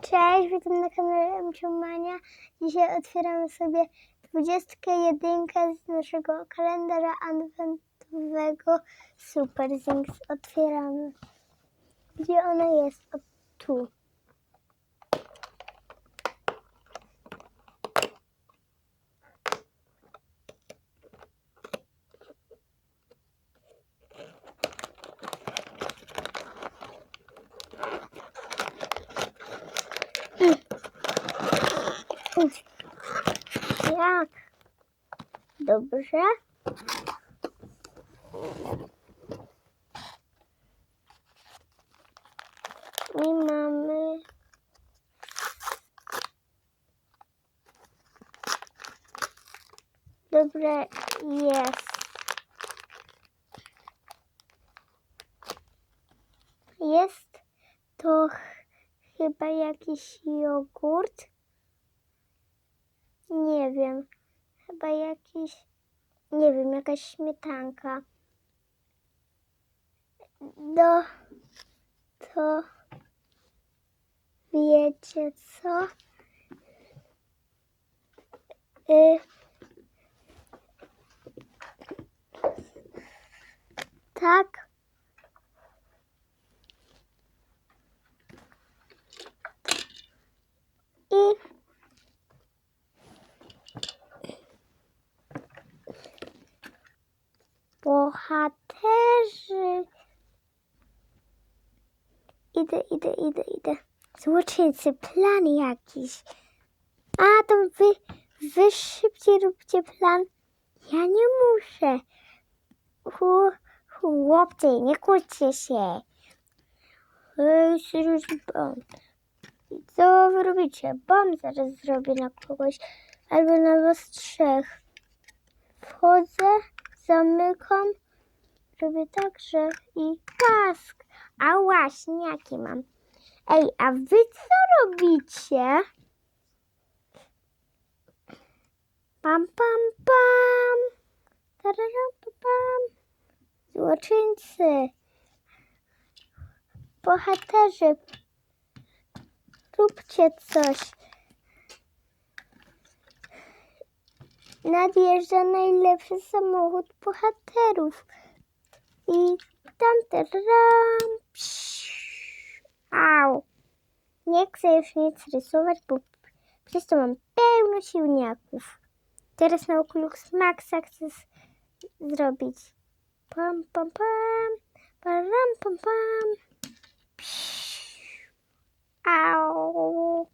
Cześć, witam na kanale Mciumania. Dzisiaj otwieramy sobie 21 z naszego kalendarza adwentowego Super Zings. Otwieramy. Gdzie ona jest? O, tu. Idź. Jak? Dobrze. I mamy... Dobrze, jest. Jest to ch- chyba jakiś jogurt. Nie wiem. Chyba jakiś. Nie wiem, jakaś śmietanka. No. To. Wiecie co? Y... Tak. I bohaterzy. Idę, idę, idę, idę. Złoczyńcy, plan jakiś. A, to wy, wy szybciej róbcie plan. Ja nie muszę. Chł- Chłopcy, nie kłóćcie się. Co wy robicie? Bomb zaraz zrobię na kogoś. Albo na was trzech. Wchodzę, zamykam, robię tak, że i kask. A właśnie, jaki mam? Ej, a wy co robicie? Pam, pam, pam. Tararam, pam. Złoczyńcy. Bohaterzy. Róbcie coś. Nadjeżdża najlepszy samochód bohaterów. I tam teram. Au. Nie chcę już nic rysować, bo przez to mam pełno silniaków. Teraz na Oculus Maxa chcę zrobić. Pam, pam, pam. Param, pam, pam. Au.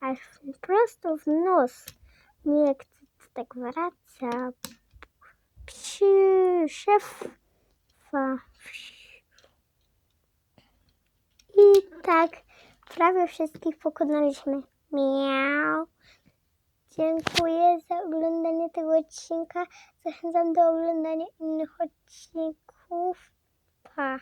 Aż prosto w nos. Nie chcę tak wraca. Psi, szefa. I tak prawie wszystkich pokonaliśmy. Miau. Dziękuję za oglądanie tego odcinka. Zachęcam do oglądania innych odcinków. Pa.